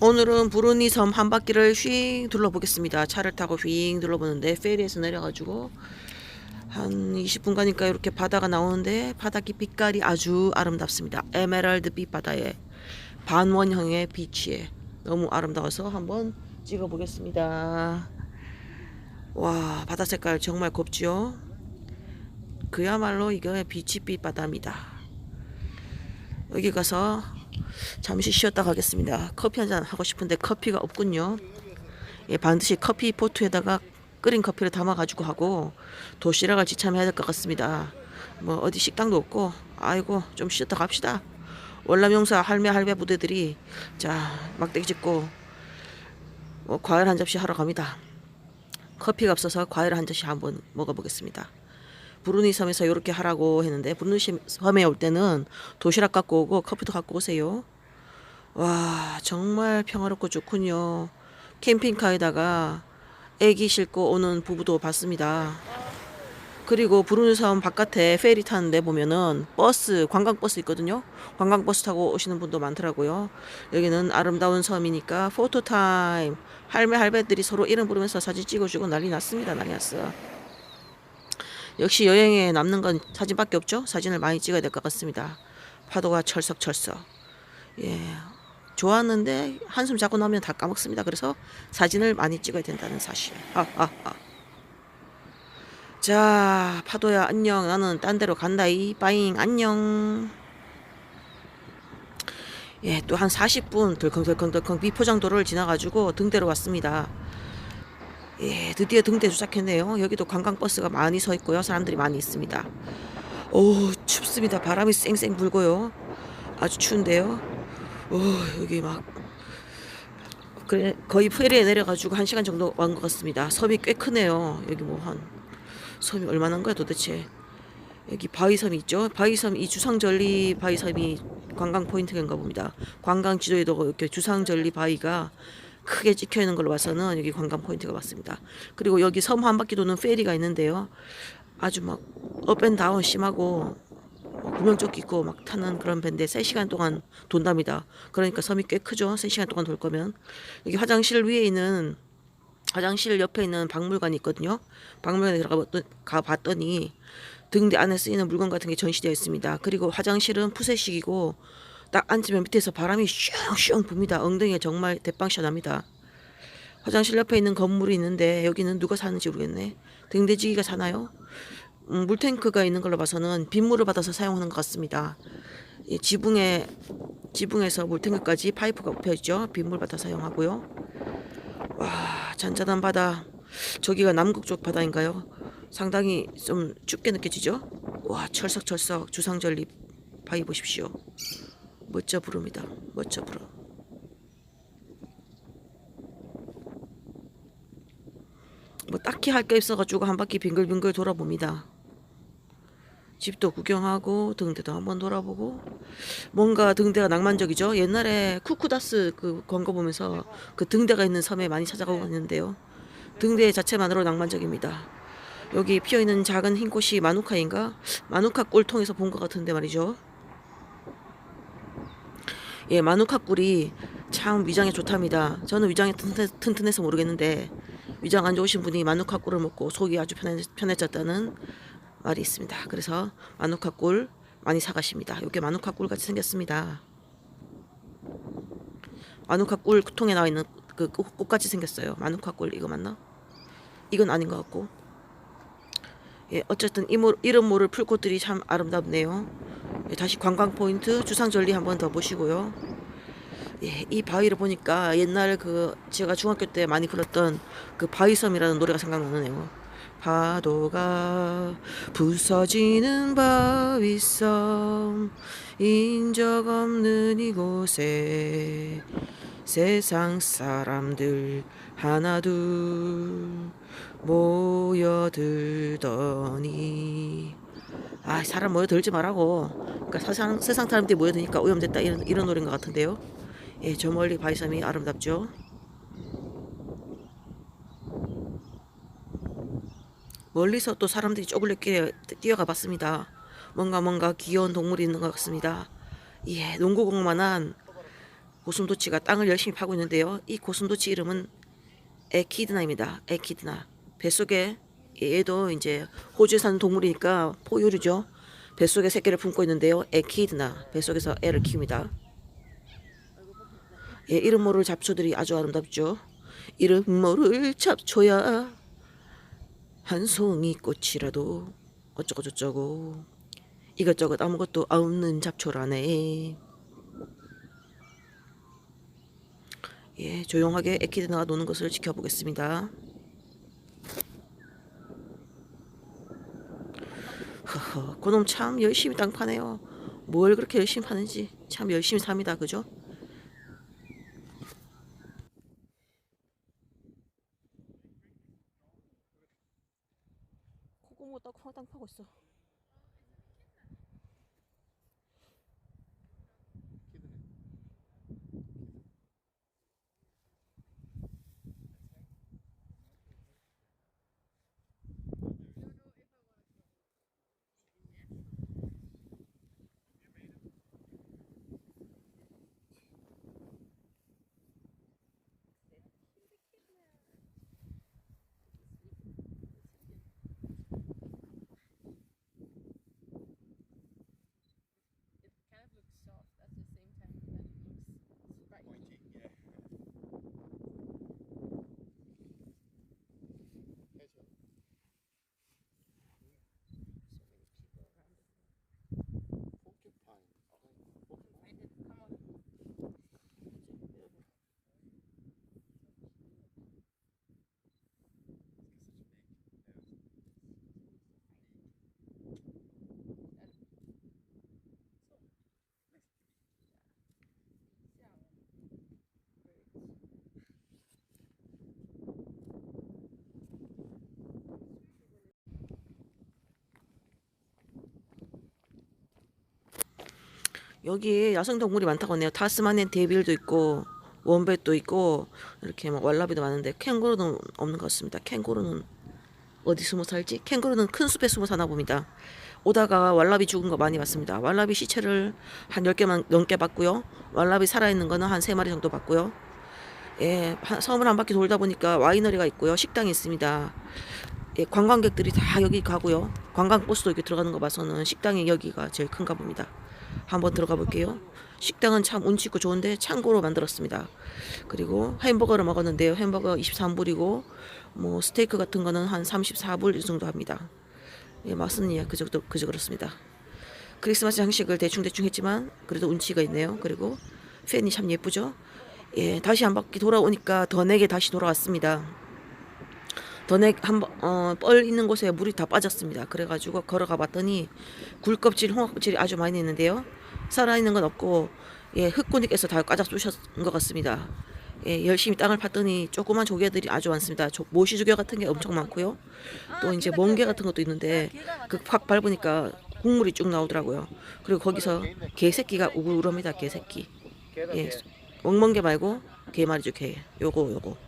오늘은 부르니 섬 한 바퀴를 휙 둘러보겠습니다. 차를 타고 휙 둘러보는데 페리에서 내려가지고 한 20분 가니까 이렇게 바다가 나오는데 바닥이 빛깔이 아주 아름답습니다. 에메랄드 빛 바다에 반원형의 빛이에 너무 아름다워서 한번 찍어보겠습니다. 와 바다 색깔 정말 곱지요. 그야말로 이거 빛이빛 바다입니다. 여기 가서 잠시 쉬었다 가겠습니다. 커피 한 잔 하고 싶은데 커피가 없군요. 예, 반드시 커피 포트에다가 끓인 커피를 담아 가지고 하고 도시락을 지참해야 될 것 같습니다. 뭐 어디 식당도 없고 아이고 좀 쉬었다 갑시다. 월남용사 할매 할배 부대들이 자 막대기 짚고 뭐 과일 한 접시 하러 갑니다. 커피가 없어서 과일 한 접시 한번 먹어보겠습니다. 부르니 섬에서 이렇게 하라고 했는데 부르니 섬에 올 때는 도시락 갖고 오고 커피도 갖고 오세요. 와 정말 평화롭고 좋군요. 캠핑카에다가 애기 싣고 오는 부부도 봤습니다. 그리고 부르니 섬 바깥에 페리 타는데 보면은 버스 관광버스 있거든요. 관광버스 타고 오시는 분도 많더라고요. 여기는 아름다운 섬이니까 포토 타임 할매 할배들이 서로 이름 부르면서 사진 찍어주고 난리 났습니다. 난리 났어. 역시 여행에 남는 건 사진밖에 없죠. 사진을 많이 찍어야 될 것 같습니다. 파도가 철썩철썩. 예. 좋았는데 한숨 자고 나면 다 까먹습니다. 그래서 사진을 많이 찍어야 된다는 사실. 하하하. 자, 파도야 안녕. 나는 딴 데로 간다이. 빠잉 안녕. 예, 또 한 40분 덜컹덜컹덜컹 비포장도로를 지나가지고 등대로 왔습니다. 예, 드디어 등대 도착했네요. 여기도 관광버스가 많이 서 있고요. 사람들이 많이 있습니다. 오, 춥습니다. 바람이 쌩쌩 불고요. 아주 추운데요. 오, 여기 막 그래 거의 페리에 내려가지고 한 시간 정도 완것 같습니다. 섬이 꽤 크네요. 여기 뭐 한 섬이 얼마나 거야 도대체? 여기 바위섬이 있죠. 바위섬 이 주상절리 바위섬이 관광 포인트인가 봅니다. 관광 지도에도 이렇게 주상절리 바위가 크게 찍혀 있는 걸로 봐서는 여기 관광 포인트가 맞습니다. 그리고 여기 섬 한 바퀴 도는 페리가 있는데요. 아주 막 업앤다운 심하고 뭐 구명조끼 입고 막 타는 그런 배인데 3시간 동안 돈답니다. 그러니까 섬이 꽤 크죠. 3시간 동안 돌 거면. 여기 화장실 위에 있는 화장실 옆에 있는 박물관이 있거든요. 박물관에 들어가 봤더니 등대 안에 쓰이는 물건 같은 게 전시되어 있습니다. 그리고 화장실은 푸세식이고 딱 앉으면 밑에서 바람이 슝슝 붑니다. 엉덩이가 정말 대빵샷 납니다. 화장실 옆에 있는 건물이 있는데 여기는 누가 사는지 모르겠네. 등대지기가 사나요? 음, 물탱크가 있는 걸로 봐서는 빗물을 받아서 사용하는 것 같습니다. 이 지붕에 지붕에서 물탱크까지 파이프가 굽혀 있죠. 빗물 받아 사용하고요. 와 잔잔한 바다. 저기가 남극 쪽 바다인가요? 상당히 좀 춥게 느껴지죠? 와 철썩철썩 주상절리 바위 보십시오. 멋져 부릅니다. 멋져 부러. 뭐 딱히 할게 없어가지고 한 바퀴 빙글빙글 돌아봅니다. 집도 구경하고 등대도 한번 돌아보고 뭔가 등대가 낭만적이죠. 옛날에 쿠쿠다스 그 광고 보면서 그 등대가 있는 섬에 많이 찾아가고 갔는데요. 등대 자체만으로 낭만적입니다. 여기 피어 있는 작은 흰 꽃이 마누카인가? 마누카 꿀 통해서 본 것 같은데 말이죠. 예, 마누카 꿀이 참 위장에 좋답니다. 저는 위장이 튼튼, 튼튼 해서 모르겠는데 위장 안 좋으신 분이 마누카 꿀을 먹고 속이 아주 편해, 편해졌다는 말이 있습니다. 그래서 마누카 꿀 많이 사가십니다. 이게 마누카 꿀 같이 생겼습니다. 마누카 꿀 통에 나와 있는 그 꽃- 꽃같이 생겼어요. 마누카 꿀 이거 맞나? 이건 아닌 것 같고. 예, 어쨌든 이모, 이름 모를 풀꽃들이 참 아름답네요. 예, 다시 관광 포인트 주상절리 한 번 더 보시고요. 예, 이 바위를 보니까 옛날 그 제가 중학교 때 많이 불렀던 그 바위섬이라는 노래가 생각나네요. 파도가 부서지는 바위섬 인적 없는 이곳에 세상 사람들 하나 둘 모여들더니 아 사람 모여들지 말라고 그러니까 세상, 세상 사람들이 모여드니까 오염됐다 이런, 이런 노래인 것 같은데요 예, 저 멀리 바위섬이 아름답죠 멀리서 또 사람들이 쪼글레끼리 뛰어가 봤습니다. 뭔가 뭔가 귀여운 동물이 있는 것 같습니다. 예, 농구공만한 고슴도치가 땅을 열심히 파고 있는데요. 이 고슴도치 이름은 에키드나입니다. 에키드나. 뱃속에 얘도 이제 호주에 사는 동물이니까 포유류죠. 뱃속에 새끼를 품고 있는데요. 에키드나. 뱃속에서 애를 키웁니다. 예, 이름 모를 잡초들이 아주 아름답죠. 이름 모를 잡초야 한 송이 꽃이라도 어쩌고 저쩌고 이것저것 아무것도 없는 잡초라네. 예, 조용하게 에키드나가 노는 것을 지켜보겠습니다. 허허, 그놈 참 열심히 땅 파네요. 뭘 그렇게 열심히 파는지 참 열심히 삽니다. 그죠? 여기 야생 동물이 많다고 하네요. 타스마니안 데빌도 있고 원뱃도 있고 이렇게 막 왈라비도 많은데 캥거루는 없는 것 같습니다. 캥거루는 어디 숨어 살지? 캥거루는 큰 숲에 숨어 사나 봅니다. 오다가 왈라비 죽은 거 많이 봤습니다. 왈라비 시체를 한 10개만 넘게 봤고요. 왈라비 살아있는 거는 한 3마리 정도 봤고요. 예, 한- 섬을 한 바퀴 돌다 보니까 와이너리가 있고요. 식당이 있습니다. 예, 관광객들이 다 여기 가고요. 관광 버스도 이렇게 들어가는 거 봐서는 식당이 여기가 제일 큰가 봅니다. 한번 들어가 볼게요. 식당은 참 운치 있고 좋은데 창고로 만들었습니다. 그리고 햄버거를 먹었는데요. 햄버거 23불이고 뭐 스테이크 같은 거는 한 34불 이 정도 합니다. 예, 맛은 예, 그저 그저 그렇습니다. 크리스마스 장식을 대충 대충 했지만 그래도 운치가 있네요. 그리고 팬이 참 예쁘죠. 예, 다시 한 바퀴 돌아오니까 더넥에 다시 돌아왔습니다. 더넥 한번뻘 있는 곳에 물이 다 빠졌습니다. 그래가지고 걸어가 봤더니 굴껍질, 홍합껍질이 아주 많이 있는데요. 살아있는 건 없고 예, 흙구니께서 다 까작 쑤셨은 것 같습니다. 예, 열심히 땅을 팠더니 조그만 조개들이 아주 많습니다. 조, 모시조개 같은 게 엄청 많고요. 또 이제 멍게 같은 것도 있는데 그 확 밟으니까 국물이 쭉 나오더라고요. 그리고 거기서 개 새끼가 우글우글합니다. 개 새끼. 예, 멍멍게 말고 개 말이죠. 개. 요거 요거.